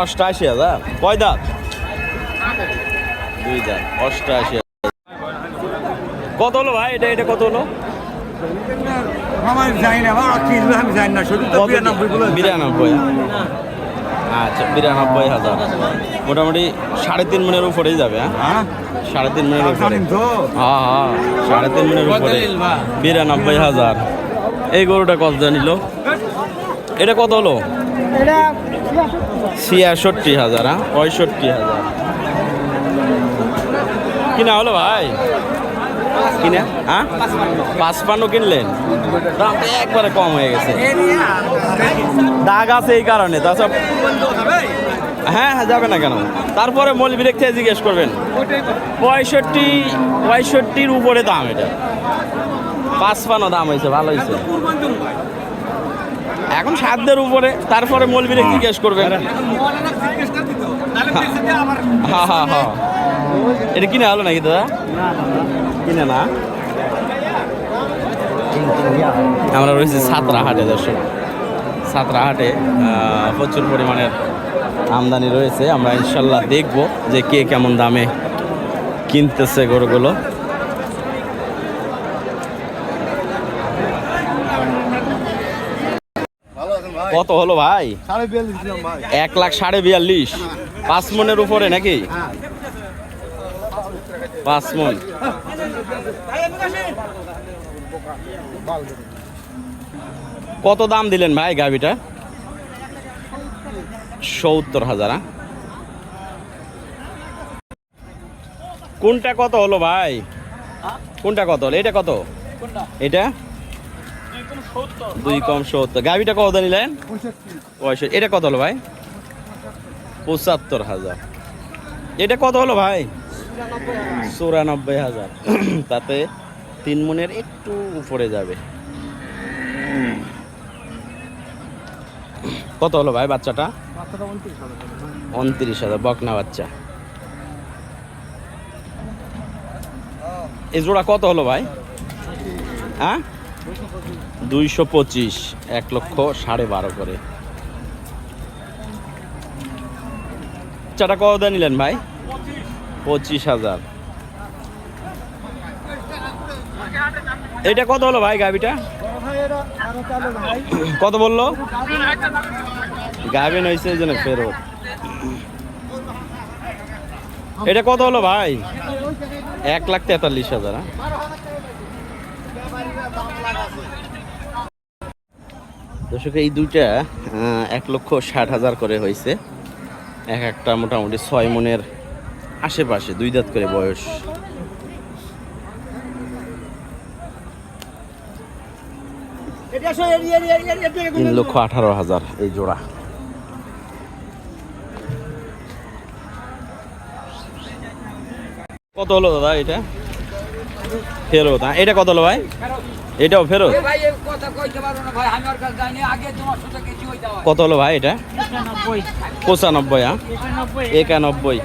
অষ্টআশি হাজার। কয় দাঁত? দুই দাঁত অষ্টআশি হাজার। কত হলো ভাই এটা? এটা কত হলো? আমার জানি না আমি জানি না শুধু বিরানব্বই। আচ্ছা বিরানব্বই হাজার। মোটামুটি সাড়ে তিন মিনের উপরেই যাবে হ্যাঁ? হ্যাঁ? সাড়ে তিন মিনের উপরে হ্যাঁ হ্যাঁ সাড়ে তিন মিনের উপরে বিরানব্বই হাজার। এই গরুটা কত নিল এটা কত হলো? ছিয়াষট্টি হাজার হ্যাঁ? পঁয়ষট্টি হাজার। কিনা হলো ভাই? কিনা? হ্যাঁ? পাঁচপান্ন কিনলেন? দামটা একবারে কম হয়ে গেছে। দাগ আছে এই কারণে তাছাড়া হ্যাঁ হ্যাঁ যাবে না কেন? তারপরে মল মৌলবিরেক থেকে জিজ্ঞেস করবেন। পঁয়ষট্টি পঁয়ষট্টির উপরে দাম এটা। পাঁচপান্ন দাম হয়েছে ভালো হয়েছে। এখন সাতদের উপরে তারপরে মৌলবিরেক জিজ্ঞেস করবেন। হ্যাঁ হ্যাঁ হ্যাঁ এটা কিনে হলো নাকি দাদা? কিনে না। আমরা রয়েছি সাতরা হাটে দর্শক। সাতরা হাটে প্রচুর পরিমাণের আমদানি রয়েছে। আমরা ইনশাল্লাহ দেখব যে কে কেমন দামে কিনতেছে গরুগুলো। কত হলো ভাই? এক লাখ সাড়ে বিয়াল্লিশ। পাঁচ মনের উপরে নাকি? পাঁচ মন। কত দাম দিলেন ভাই গাভিটা? সত্তর হাজার? কোনটা কত হলো ভাই? কোনটা কত হলো? এটা কত? এটা? দুই কম সত্তর। গাভিটা কত নিলেন? পঁয়ষট্টি। এটা কত হলো ভাই? পঁচাত্তর হাজার। এটা কত হলো ভাই? চুরানব্বই হাজার। তাতে তিন মনের একটু উপরে যাবে। কত হলো ভাই বাচ্চাটা? উনত্রিশ হাজার, বকনা বাচ্চা। এই জোড়া কত হলো ভাই? হ্যাঁ? দুইশো পঁচিশ, এক লক্ষ সাড়ে বারো করে। চাটা কত নিলেন ভাই? পঁচিশ হাজার। এটা কত হলো ভাই গাবিটা কত বলল? গাবিন হয়েছে এই জন্য ফেরত। এটা কত হলো ভাই? এক লাখ তেতাল্লিশ হাজার হ্যাঁ? দর্শক, এই দুইটা এক লক্ষ ষাট হাজার করে হয়েছে। এক একটা মোটামুটি ছয় মনের আশেপাশে, দুই দাঁত করে বয়স। তিন লক্ষ আঠারো হাজার এই জোড়া। কত হলো দাদা এটা? হ্যাঁ এটা কত হলো ভাই? এটাও ফেরত? ভাই এই কথা কইতে পারব না ভাই আমি ওর কাছে যাইনি আগে তোমার সাথে কিছু হইতে হয়। কত হলো ভাই এটা? পঁচানব্বই। হ্যাঁ? একানব্বই।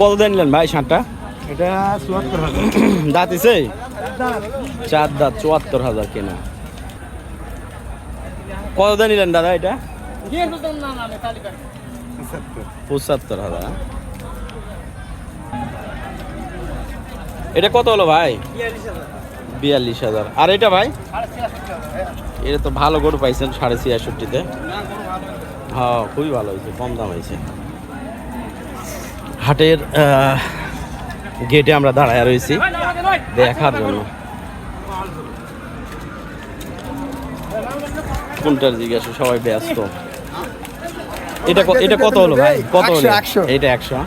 কত দেন নিলেন ভাই ষাটটা এটা চুয়াত্তর চার দাঁত। চুয়াত্তর হাজার কেনা। কত দেন নিলেন দাদা এটা? পঁচাত্তর। হাজার এটা কত হলো ভাই? বিয়াল্লিশ হাজার। আর এটা ভাই? এটা তো ভালো গরু পাইছেন সাড়ে ছিয়াষট্টিতে। হ্যাঁ খুবই ভালো হয়েছে কম দাম হয়েছে। হাটের গেটে আমরা দাঁড়ায় রয়েছি দেখার জন্য। কোনটার জিজ্ঞাসা সবাই ব্যস্ত। এটা এটা কত হলো ভাই? কত হলো। এটা একশো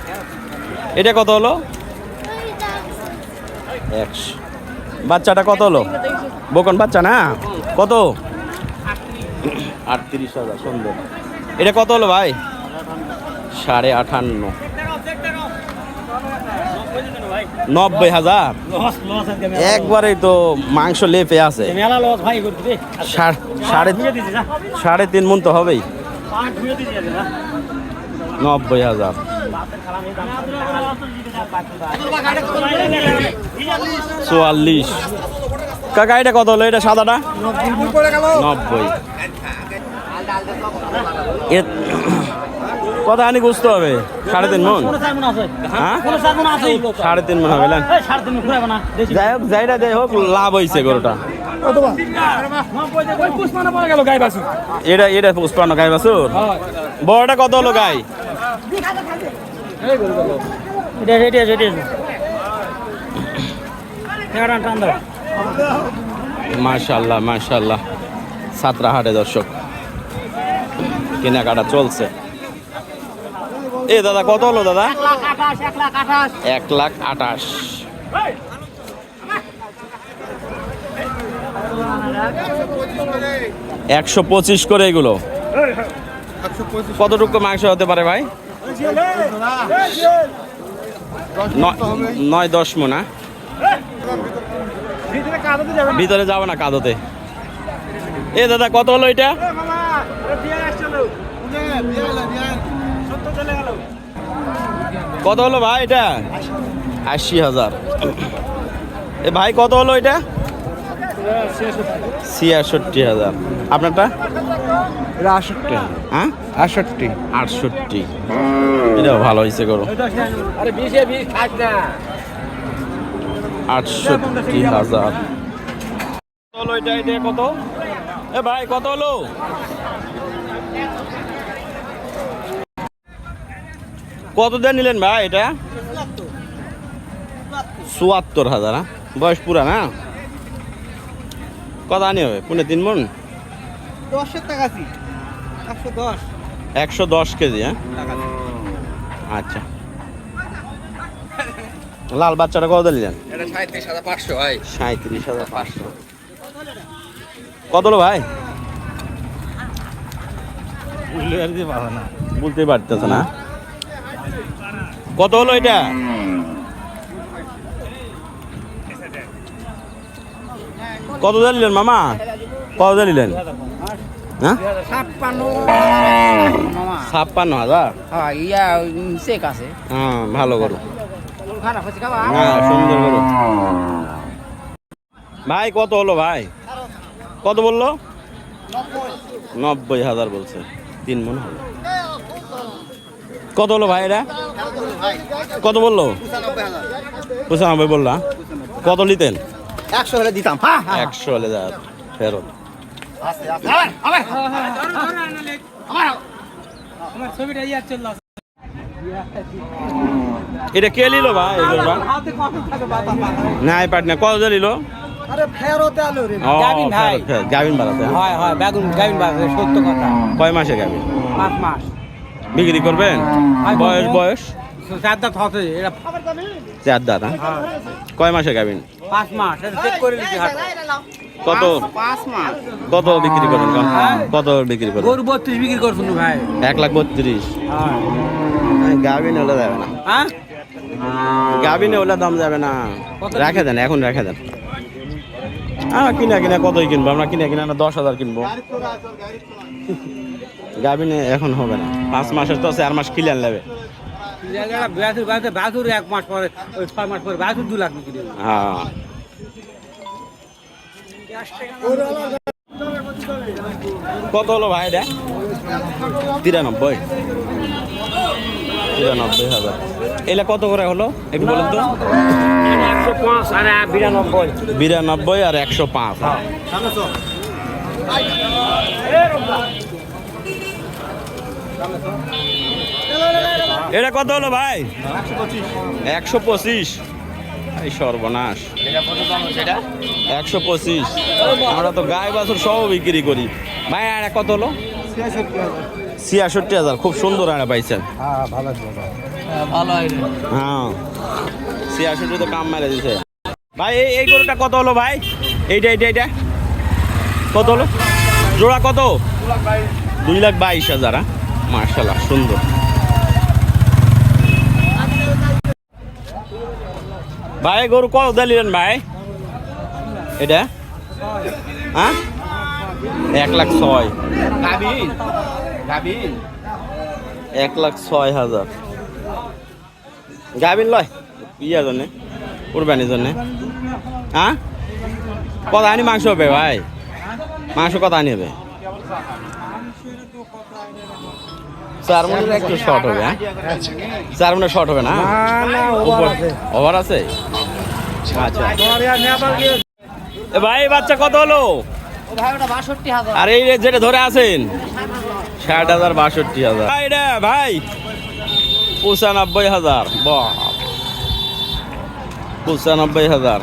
এটা কত হলো? একশো। বাচ্চাটা কত হলো? বকন বাচ্চা না? কত? আটত্রিশ হাজার সুন্দর। এটা কত হলো ভাই? সাড়ে আটান্ন নব্বই হাজার? একবারেই তো মাংস লেপে আছে। সাড়ে সাড়ে তিন মন তো হবেই। নব্বই হাজার। চুয়াল্লিশ। কাকা, এটা কত হলো? এটা সাদাটা? নব্বই। কত আনি বুঝতে হবে? সাড়ে তিন মন? হ্যাঁ? সাড়ে তিন মন হবে যাই হোক যাইটা যাই হোক, লাভ হয়েছে গরুটা। পুষ্পানা এটা এটা পুষ্পান্ন গাই বাছুর। বড়টা কত হলো, গাই? এটা এটা এটা এটা টান দাও। মাশাল্লাহ মাশাল্লাহ সাতরা হাটে দর্শক। কেনাকাটা চলছে। এ দাদা কত হলো দাদা? এক লাখ আঠাশ একশো পঁচিশ করে এগুলো। কতটুকু মাংস হতে পারে ভাই? নয়- দশ মোনা ভিতরে যাব না কাদোতে। এ দাদা, কত হলো এটা? কত হলো ভাই এটা? আশি হাজার। এ ভাই, কত হলো এটা? ছিয়াষট্টি হাজার। আপনারটা? এটা আষট্টি হ্যাঁ? আষট্টি আটষট্টি। এটাও ভালো হয়েছে করো আটষট্টি হাজার। কত হলো এটা এটা কত? এ ভাই কত হলো? কত দেন নিলেন ভাই এটা? চুয়াত্তর হাজার হ্যাঁ? বয়স পুরা না কত আনি হবে? পুনে তিন মন? দশের টাকা আছি। একশো দশ। একশো দশ কেজি হ্যাঁ? আচ্ছা। লাল বাচ্চাটা কত দিলেন? এটা সাঁত্রিশ হাজার পাঁচশো ভাই। সাঁত্রিশ হাজার পাঁচশো। কত হলো ভাই? বলতে পারতেছে না। কত হলো এটা? কত দিলেন মামা? কত দিলেন হ্যাঁ? হাজার? হ্যাঁ হ্যাঁ ভালো হ্যাঁ সুন্দর ভাই, কত হলো ভাই? কত বলল? নব্বই হাজার বলছে। তিন মন হলো। কত হলো ভাই এটা? কত বলল? পঁচানব্বই বললা কত নিতেন? একশো হলে দিতাম হ্যাঁ একশো হলে যা ফেরত। এটা কে নিল ভাই? এগুলো? না এই পাট না কত নিল হ্যাঁ? হয় হয় কয় মাসে গাভিন পাঁচ মাস। বিক্রি করবেন? বয়স বয়স? চার দাঁত হতে এটা চার দাদা কয় মাসে গাভিন পাঁচ মাস এটা চেক করে হাট কত? পাঁচ মাস। কত বিক্রি করবেন কোন? কত বিক্রি করবেন? গরু বত্রিশ বিক্রি করছুন ভাই। এক লাখ বত্রিশ। গাভিন হলে যাবে না। হ্যাঁ? গাভিনে হলে দাম যাবে না। রেখে দেন এখন রেখে দেন। আমরা কিনা কিনা কতই কিনবো? আমরা কিনা কিনা না দশ হাজার কিনবো। গাভিনে এখন হবে না। পাঁচ মাসের তো চার মাস কিলান নেবে বাছুর এক মাস পরে, ওই ছয় মাস পরে বাছুর হ্যাঁ। কত হলো ভাই এটা? তিরানব্বই। তিরানব্বই হাজার। এলা কত করে হলো? একটু বলুন তো। একশো পাঁচ আর বিরানব্বই বিরানব্বই আর একশো পাঁচ। এটা কত হলো ভাই? একশো পঁচিশ। এই সর্বনাশ। একশো পঁচিশ। আমরা তো গায়ে বাছুর সব বিক্রি করি। ভাই আর কত হলো? ছিয়াষট্টি হাজার। খুব সুন্দর আড়া পাইছেন। হ্যাঁ। ছিয়াষট্টি তো কাম মেরে দিছে। ভাই, এই এই গরুটা কত হলো ভাই? এইটা এইটা এইটা। কত হলো? জোড়া কত? দুই লাখ বাইশ হাজার হ্যাঁ? মার্শাল্লাহ সুন্দর। ভাই গরু কত দিলেন ভাই? এটা? হ্যাঁ? এক লাখ ছয়। এক লাখ ছয় হাজার। গাবিন লয়। ইয়ার জন্যে? কুরবানির জন্যে। হ্যাঁ? কত আনি মাংস হবে ভাই? মাংস কত আনি হবে? চার মনে একটু শর্ট হবে হ্যাঁ? চার মনে শর্ট হবে না? ওভার আছে। আচ্ছা। ভাই বাচ্চা কত হলো? আর এই যেটা ধরে আছেন ষাট হাজার বাষট্টি হাজার। ভাই রে ভাই পঁচানব্বই হাজার। বাহ। পঁচানব্বই হাজার।